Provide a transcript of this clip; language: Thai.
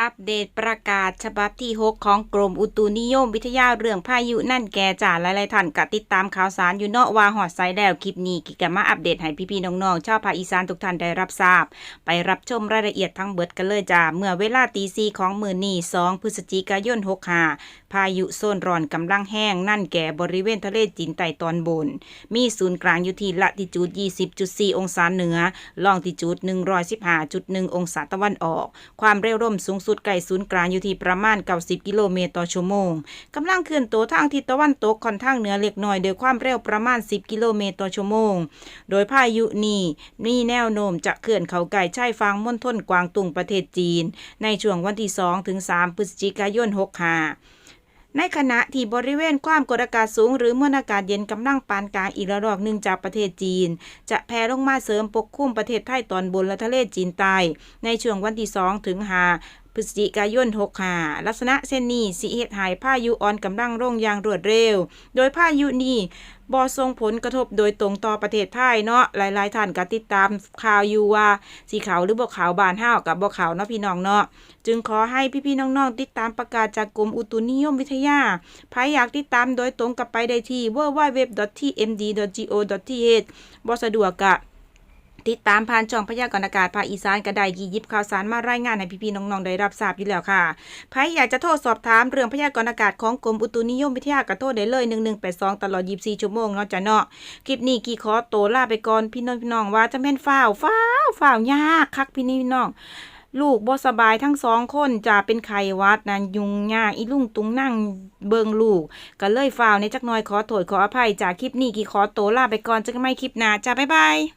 อัปเดตประกาศฉบับที่ 6 ของกรมอุตุนิยมวิทยาเรื่องพายุนั่นแกจ่าหลายๆท่านก็ติดตามข่าวสารอยู่เนาะว่าหอดไซแล้วคลิปนี้กิกมาอัปเดตให้พี่ๆน้องๆชาวภาคอีสานทุกท่านได้รับทราบ ไปรับชมรายละเอียดทั้งเบิดกันเลยจ้าเมื่อเวลาตีซีของมือนี้2พฤศจิกายน65พายุโซนร้อนกำลังแห้งนั่นแก่บริเวณทะเลจีนใต้ตอนบน มีศูนย์กลางอยู่ที่ละติจูด 20.4 องศาเหนือลองติจูด 115.1 องศาตะวันออก ความเร็วลมสูงสุดไกลศูนย์กลางอยู่ที่ประมาณ90กิโลเมตรต่อชั่วโมงกำลังเคลื่อนตัวทางทิศตะวันตกค่อนข้างเหนือเล็กน้อยโดยความเร็วประมาณ 10 กิโลเมตรต่อชั่วโมง โดยพายุนี้มีแนวโน้มจะเคลื่อนเขาใกล้ชายฝั่งมณฑลกวางตุงประเทศจีน ในช่วงวันที่2ถึง3พฤศจิกายน65ในขณะที่บริเวณความกดอากาศสูงหรือมวลอากาศเย็นกำลังปานกลางอีกระลอกหนึ่งจากประเทศจีน จะแผ่ลงมาเสริมปกคลุมประเทศไทยตอนบนและทะเลจีนใต้ในช่วงวันที่ 2 ถึง 5 พฤศจิกายน65ลักษณะเช่นนี้สิเหตุใหายพายุอ่อนกำลังลงอย่างรวดเร็ว โดยพายุนี้บ่ส่งผลกระทบโดยตรงต่อประเทศไทยเนาะหลายๆท่านก็ติดตามข่าวอยู่ว่าสีขาวหรือบ่ขาวบานห้าวกับบ่ขาวเนาะพี่น้องเนาะจึงขอให้พี่ๆน้องๆติดตามประกาศจากกรมอุตุนิยมวิทยาใครอยากติดตามโดยตรงกับไปได้ที่ www.tmd.go.th บ่สะดวกกะ ติดตามผ่านช่องพยากรณ์อากาศภาคอีสานกระไดยียิบข่าวสารมารายงานให้พี่ๆน้องๆได้รับทราบอยู่แล้วค่ะใครอยากจะโทรสอบถามเรื่องพยากรณ์อากาศของกรมอุตุนิยมวิทยากระโทรได้เลย1182 ตลอด 24 ชั่วโมงเนาะจ้ะเนาะ คลิปนี้กี่ขอโตวลาไปก่อนพี่น้องพี่น้องว่าจะแม่นฟ้าวฟ้าวฟ้าวยากคักพี่นี่พี่น้องลูกบ่สบายทั้งสองคนจะเป็นไข้วัดนั่นยุงยากอีลุงตุงนั่งเบิงลูก ก็เลยฟ้าวในจักน่อยขอโทษขออภัยจากคลิปนี้กี่ขอโตวลาไปก่อนเจอกันใหม่คลิปหน้าจ้าบ๊ายบาย